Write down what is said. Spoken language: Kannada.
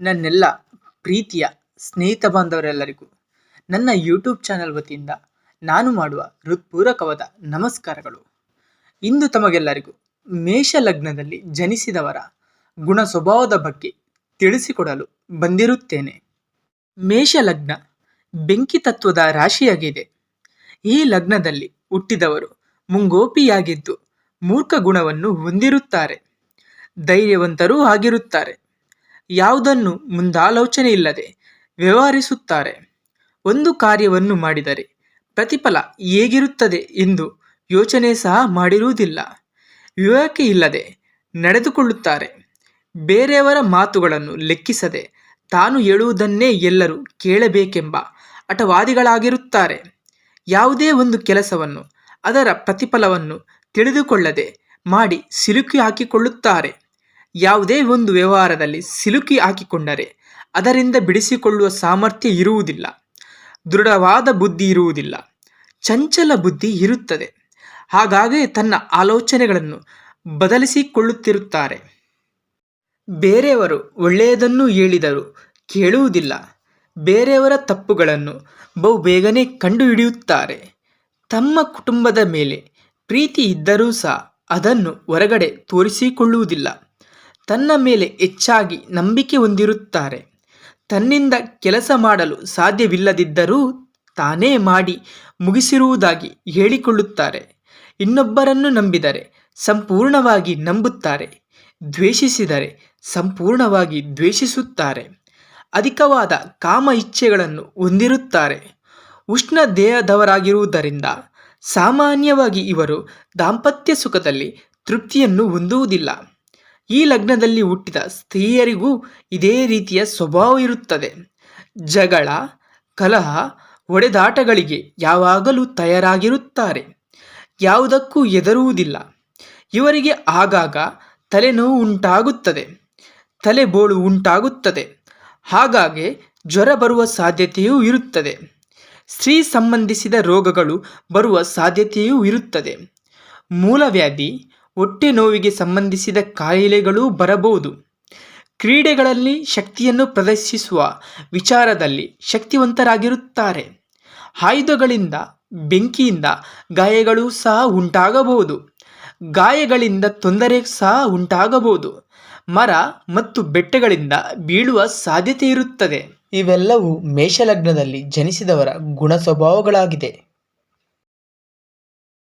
ನನ್ನೆಲ್ಲ ಪ್ರೀತಿಯ ಸ್ನೇಹಿತ ಬಾಂಧವರೆಲ್ಲರಿಗೂ ನನ್ನ ಯೂಟ್ಯೂಬ್ ಚಾನಲ್ ವತಿಯಿಂದ ನಾನು ಮಾಡುವ ಹೃತ್ಪೂರ್ವಕವಾದ ನಮಸ್ಕಾರಗಳು. ಇಂದು ತಮಗೆಲ್ಲರಿಗೂ ಮೇಷ ಲಗ್ನದಲ್ಲಿ ಜನಿಸಿದವರ ಗುಣ ಸ್ವಭಾವದ ಬಗ್ಗೆ ತಿಳಿಸಿಕೊಡಲು ಬಂದಿರುತ್ತೇನೆ. ಮೇಷ ಲಗ್ನ ಬೆಂಕಿ ತತ್ವದ ರಾಶಿಯಾಗಿದೆ. ಈ ಲಗ್ನದಲ್ಲಿ ಹುಟ್ಟಿದವರು ಮುಂಗೋಪಿಯಾಗಿದ್ದು ಮೂರ್ಖ ಗುಣವನ್ನು ಹೊಂದಿರುತ್ತಾರೆ. ಧೈರ್ಯವಂತರೂ ಆಗಿರುತ್ತಾರೆ. ಯಾವುದನ್ನು ಮುಂದಾಲೋಚನೆ ಇಲ್ಲದೆ ವ್ಯವಹರಿಸುತ್ತಾರೆ. ಒಂದು ಕಾರ್ಯವನ್ನು ಮಾಡಿದರೆ ಪ್ರತಿಫಲ ಹೇಗಿರುತ್ತದೆ ಎಂದು ಯೋಚನೆ ಸಹ ಮಾಡಿರುವುದಿಲ್ಲ. ವಿವೇಕ ಇಲ್ಲದೆ ನಡೆದುಕೊಳ್ಳುತ್ತಾರೆ. ಬೇರೆಯವರ ಮಾತುಗಳನ್ನು ಲೆಕ್ಕಿಸದೆ ತಾನು ಹೇಳುವುದನ್ನೇ ಎಲ್ಲರೂ ಕೇಳಬೇಕೆಂಬ ಹಠವಾದಿಗಳಾಗಿರುತ್ತಾರೆ. ಯಾವುದೇ ಒಂದು ಕೆಲಸವನ್ನು ಅದರ ಪ್ರತಿಫಲವನ್ನು ತಿಳಿದುಕೊಳ್ಳದೆ ಮಾಡಿ ಸಿಲುಕಿ ಹಾಕಿಕೊಳ್ಳುತ್ತಾರೆ. ಯಾವುದೇ ಒಂದು ವ್ಯವಹಾರದಲ್ಲಿ ಸಿಲುಕಿ ಹಾಕಿಕೊಂಡರೆ ಅದರಿಂದ ಬಿಡಿಸಿಕೊಳ್ಳುವ ಸಾಮರ್ಥ್ಯ ಇರುವುದಿಲ್ಲ. ದೃಢವಾದ ಬುದ್ಧಿ ಇರುವುದಿಲ್ಲ. ಚಂಚಲ ಬುದ್ಧಿ ಇರುತ್ತದೆ. ಹಾಗಾಗಿ ತನ್ನ ಆಲೋಚನೆಗಳನ್ನು ಬದಲಿಸಿಕೊಳ್ಳುತ್ತಿರುತ್ತಾರೆ. ಬೇರೆಯವರು ಒಳ್ಳೆಯದನ್ನು ಹೇಳಿದರು ಕೇಳುವುದಿಲ್ಲ. ಬೇರೆಯವರ ತಪ್ಪುಗಳನ್ನು ಬಹು ಬೇಗನೆ ಕಂಡುಹಿಡಿಯುತ್ತಾರೆ. ತಮ್ಮ ಕುಟುಂಬದ ಮೇಲೆ ಪ್ರೀತಿ ಇದ್ದರೂ ಸಹ ಅದನ್ನು ಹೊರಗಡೆ ತೋರಿಸಿಕೊಳ್ಳುವುದಿಲ್ಲ. ತನ್ನ ಮೇಲೆ ಹೆಚ್ಚಾಗಿ ನಂಬಿಕೆ ಹೊಂದಿರುತ್ತಾರೆ. ತನ್ನಿಂದ ಕೆಲಸ ಮಾಡಲು ಸಾಧ್ಯವಿಲ್ಲದಿದ್ದರೂ ತಾನೇ ಮಾಡಿ ಮುಗಿಸಿರುವುದಾಗಿ ಹೇಳಿಕೊಳ್ಳುತ್ತಾರೆ. ಇನ್ನೊಬ್ಬರನ್ನು ನಂಬಿದರೆ ಸಂಪೂರ್ಣವಾಗಿ ನಂಬುತ್ತಾರೆ. ದ್ವೇಷಿಸಿದರೆ ಸಂಪೂರ್ಣವಾಗಿ ದ್ವೇಷಿಸುತ್ತಾರೆ. ಅಧಿಕವಾದ ಕಾಮ ಇಚ್ಛೆಗಳನ್ನು ಹೊಂದಿರುತ್ತಾರೆ. ಉಷ್ಣ ದೇಹದವರಾಗಿರುವುದರಿಂದ ಸಾಮಾನ್ಯವಾಗಿ ಇವರು ದಾಂಪತ್ಯ ಸುಖದಲ್ಲಿ ತೃಪ್ತಿಯನ್ನು ಹೊಂದುವುದಿಲ್ಲ. ಈ ಲಗ್ನದಲ್ಲಿ ಹುಟ್ಟಿದ ಸ್ತ್ರೀಯರಿಗೂ ಇದೇ ರೀತಿಯ ಸ್ವಭಾವ ಇರುತ್ತದೆ. ಜಗಳ, ಕಲಹ ಒಡೆದಾಟಗಳಿಗೆ ಯಾವಾಗಲೂ ತಯಾರಾಗಿರುತ್ತಾರೆ. ಯಾವುದಕ್ಕೂ ಹೆದರುವುದಿಲ್ಲ. ಇವರಿಗೆ ಆಗಾಗ ತಲೆನೋವು ಉಂಟಾಗುತ್ತದೆ. ತಲೆಬೋಳು ಉಂಟಾಗುತ್ತದೆ. ಹಾಗಾಗಿ ಜ್ವರ ಬರುವ ಸಾಧ್ಯತೆಯೂ ಇರುತ್ತದೆ. ಸ್ತ್ರೀ ಸಂಬಂಧಿಸಿದ ರೋಗಗಳು ಬರುವ ಸಾಧ್ಯತೆಯೂ ಇರುತ್ತದೆ. ಮೂಲವ್ಯಾಧಿ ಹೊಟ್ಟೆ ನೋವಿಗೆ ಸಂಬಂಧಿಸಿದ ಕಾಯಿಲೆಗಳೂ ಬರಬಹುದು. ಕ್ರೀಡೆಗಳಲ್ಲಿ ಶಕ್ತಿಯನ್ನು ಪ್ರದರ್ಶಿಸುವ ವಿಚಾರದಲ್ಲಿ ಶಕ್ತಿವಂತರಾಗಿರುತ್ತಾರೆ. ಆಯುಧಗಳಿಂದ, ಬೆಂಕಿಯಿಂದ ಗಾಯಗಳು ಸಹ ಉಂಟಾಗಬಹುದು. ಗಾಯಗಳಿಂದ ತೊಂದರೆ ಸಹ ಉಂಟಾಗಬಹುದು. ಮರ ಮತ್ತು ಬೆಟ್ಟಗಳಿಂದ ಬೀಳುವ ಸಾಧ್ಯತೆ ಇರುತ್ತದೆ. ಇವೆಲ್ಲವೂ ಮೇಷಲಗ್ನದಲ್ಲಿ ಜನಿಸಿದವರ ಗುಣ ಸ್ವಭಾವಗಳಾಗಿದೆ